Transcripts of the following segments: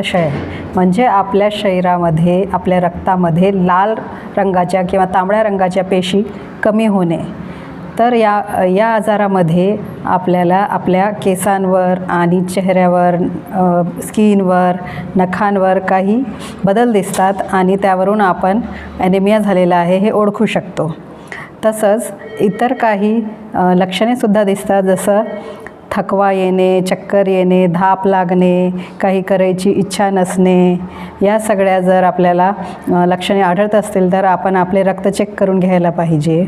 रक्तक्षय म्हणजे आपल्या शरीरामध्ये आपल्या रक्तामध्ये लाल रंगाच्या किंवा तांबड्या रंगाच्या पेशी कमी होणे तर या या आजारामध्ये आपल्याला आपल्या केसांवर आणि चेहऱ्यावर स्किनवर नखांवर काही बदल दिसतात आणि त्यावरून आपण ॲनिमिया झालेला आहे हे ओळखू शकतो. तसंच इतर काही लक्षणेसुद्धा दिसतात. जसं थकवा येणे चक्कर येणे धाप लागणे काही करायची इच्छा नसणे या सगळ्या जर आपल्याला लक्षणे आढळत असतील तर आपण आपले रक्त चेक करून घ्यायला पाहिजे.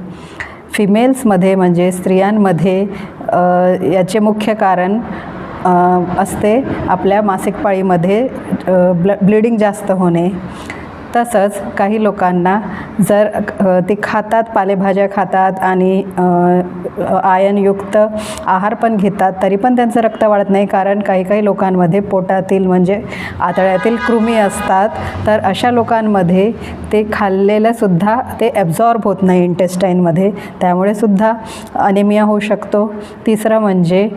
फिमेल्समध्ये म्हणजे स्त्रियांमध्ये याचे मुख्य कारण असते आपल्या मासिक पाळीमध्ये ब्ल ब्लिडिंग जास्त होणे. तसंच काही लोकांना जर ते खातात पालेभाज्या खातात आणि आयनयुक्त आहार पण घेतात तरी पण त्यांचं रक्त वाढत नाही. कारण काही काही लोकांमध्ये पोटातील म्हणजे आतड्यातील कृमी असतात. तर अशा लोकांमध्ये ते खाल्लेलंसुद्धा ते ॲब्झॉर्ब होत नाही इंटेस्टाईनमध्ये त्यामुळे सुद्धा अनेमिया होऊ शकतो. तिसरं म्हणजे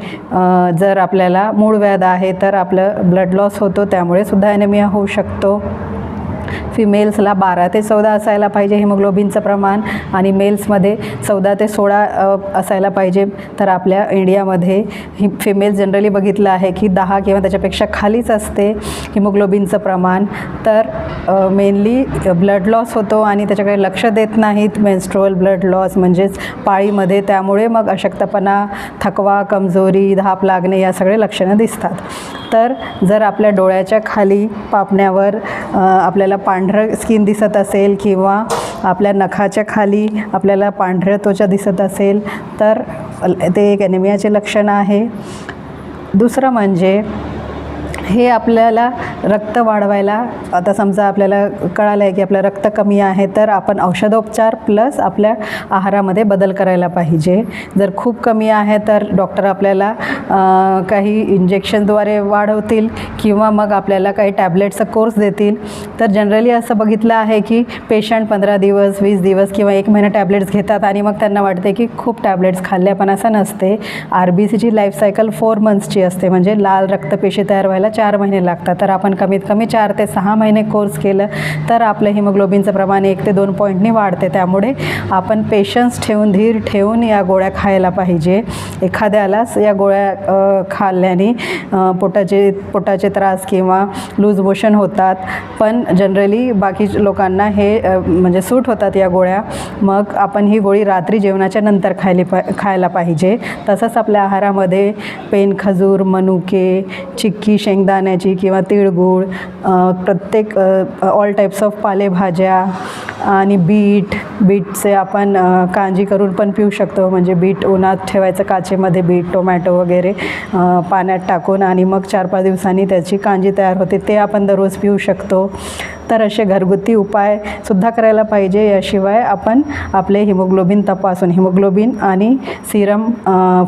जर आपल्याला मूळ व्याध आहे तर आपलं ब्लड लॉस होतो. त्यामुळे सुद्धा अनेमिया होऊ शकतो. फिमेल्सला बारा ते चौदा असायला पाहिजे हिमोग्लोबिनचं प्रमाण आणि मेल्समध्ये चौदा ते सोळा असायला पाहिजे. तर आपल्या इंडियामध्ये हि फिमेल जनरली बघितलं आहे की दहा किंवा त्याच्यापेक्षा खालीच असते हिमोग्लोबिनचं प्रमाण. तर मेनली ब्लड लॉस होतो आणि त्याच्याकडे लक्ष देत नाहीत. मेन्स्ट्रुअल ब्लड लॉस म्हणजेच पाळीमध्ये. त्यामुळे मग अशक्तपणा थकवा कमजोरी धाप लागणे या सगळे लक्षणं दिसतात. तर जर आपल्या डोळ्याच्या खाली पापण्यावर आपल्याला पांढरं स्किन दिसत असेल किंवा आपल्या नखाच्या खाली आपल्याला पांढऱ्या त्वचा दिसत असेल तर ते एक ॲनिमियाचे लक्षण आहे. दुसरं म्हणजे हे आपल्याला रक्त वाढवायला आता समजा आपल्याला कळालं आहे की आपलं रक्त कमी आहे तर आपण औषधोपचार प्लस आपल्या आहारामध्ये बदल करायला पाहिजे. जर खूप कमी आहे तर डॉक्टर आपल्याला काही इंजेक्शनद्वारे वाढवतील किंवा मग आपल्याला काही टॅबलेटचा कोर्स देतील. तर जनरली असं बघितलं आहे की पेशंट पंधरा दिवस वीस दिवस किंवा एक महिना टॅबलेट्स घेतात आणि मग त्यांना वाटते की खूप टॅबलेट्स खाल्ल्या पण असं नसते. आर बी सीची लाईफ सायकल फोर मंथ्सची असते. म्हणजे लाल रक्तपेशी तयार व्हायला चार महिने लागतात. तर आपण कमीत कमी चार ते सहा महिने कोर्स केलं तर आपलं हिमोग्लोबिनचं प्रमाण एक ते दोन पॉईंटनी वाढते. त्यामुळे आपण पेशन्स ठेवून धीर ठेवून या गोळ्या खायला पाहिजे. एखाद्यालाच या गोळ्या खाल्ल्याने पोटाचे पोटाचे त्रास किंवा लूज मोशन होतात. पण जनरली बाकी लोकांना हे म्हणजे सूट होतात या गोळ्या. मग आपण ही गोळी रात्री जेवणाच्या नंतर खायली पा खायला पाहिजे. तसंच आपल्या आहारामध्ये पेन खजूर मनुके चिक्की शेंगदाण्याची किंवा तिळगूळ प्रत्येक ऑल टाईप्स ऑफ पालेभाज्या आणि बीट बीटचे आपण कांजी करून पण पिऊ शकतो. म्हणजे बीट उन्हात ठेवायचं काचेमध्ये बीट टोमॅटो वगैरे पाण्यात टाकून आणि मग चार पाच दिवसांनी त्याची कांजी तयार होते. ते आपण दररोज पिऊ शकतो. तर असे घरगुती उपायसुद्धा करायला पाहिजे. याशिवाय आपण आपले हिमोग्लोबिन तपासून हिमोग्लोबिन आणि सिरम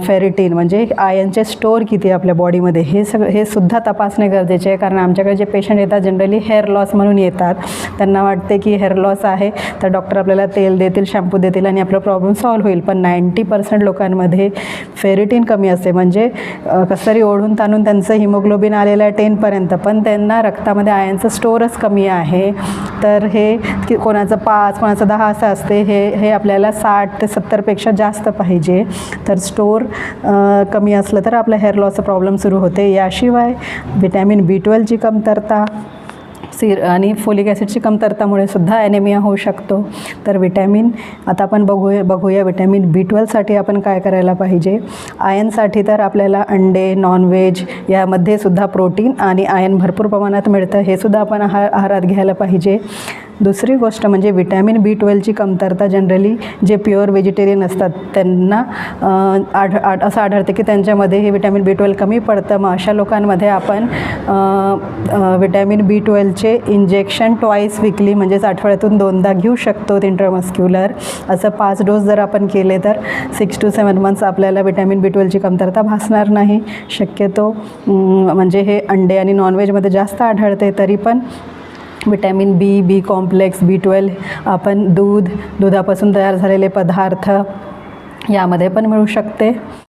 फेरिटीन म्हणजे आयनचे स्टोअर किती आहे आपल्या बॉडीमध्ये हे सग हे सुद्धा तपासणे गरजेचे आहे. कारण आमच्याकडे जे पेशंट येतात जनरली हेअर लॉस म्हणून येतात. त्यांना वाटते की हेअर लॉस आहे तर डॉक्टर आपल्याला तेल देतील शॅम्पू देतील आणि आपला प्रॉब्लेम सॉल्व्ह होईल. पण नाईंटी पर्सेंट लोकांमध्ये फेरिटीन कमी असते. म्हणजे अ, कसं तरी ओढून ताणून त्यांचं हिमोग्लोबिन आलेलं आहे टेनपर्यंत पण त्यांना रक्तामध्ये आयनचं स्टोअरच कमी आहे. तर हे की कोणाचं पाच कोणाचं दहा असं असते हे हे आपल्याला साठ ते सत्तरपेक्षा जास्त पाहिजे. तर स्टोर कमी असलं तर आपल्या हेअर लॉसचा प्रॉब्लेम सुरू होते. याशिवाय विटॅमिन बी ट्वेल्वची कमतरता सिर आणि फोलिक ॲसिडची कमतरतामुळे सुद्धा ॲनेमिया होऊ शकतो. तर विटॅमिन आता आपण बघूया बघूया विटॅमिन बी ट्वेल्वसाठी आपण काय करायला पाहिजे? आयनसाठी तर आपल्याला अंडे नॉनव्हेज यामध्ये सुद्धा प्रोटीन आणि आयन भरपूर प्रमाणात मिळतं. हे सुद्धा आपण आहार आहारात घ्यायला पाहिजे. दुसरी गोष्ट म्हणजे विटॅमिन बी ट्वेल्वची कमतरता जनरली जे प्युअर व्हेजिटेरियन असतात त्यांना आढ आढ असं आढळते की त्यांच्यामध्ये हे विटॅमिन बी ट्वेल्व कमी पडतं. मग अशा लोकांमध्ये आपण विटॅमिन बी ट्वेल्वचे इंजेक्शन ट्वाईस विकली म्हणजेच आठवड्यातून दोनदा घेऊ शकतो इंट्रामस्क्युलर असं पाच डोस जर आपण केले तर सिक्स टू सेवन मंथ्स आपल्याला विटॅमिन बी ट्वेल्वची कमतरता भासणार नाही. शक्यतो म्हणजे हे अंडे आणि नॉनव्हेजमध्ये जास्त आढळते तरी पण vitamin B B complex B twelve आपण दूध दुधापासून तयार झालेले पदार्थ यामध्ये पण मिळू शकते.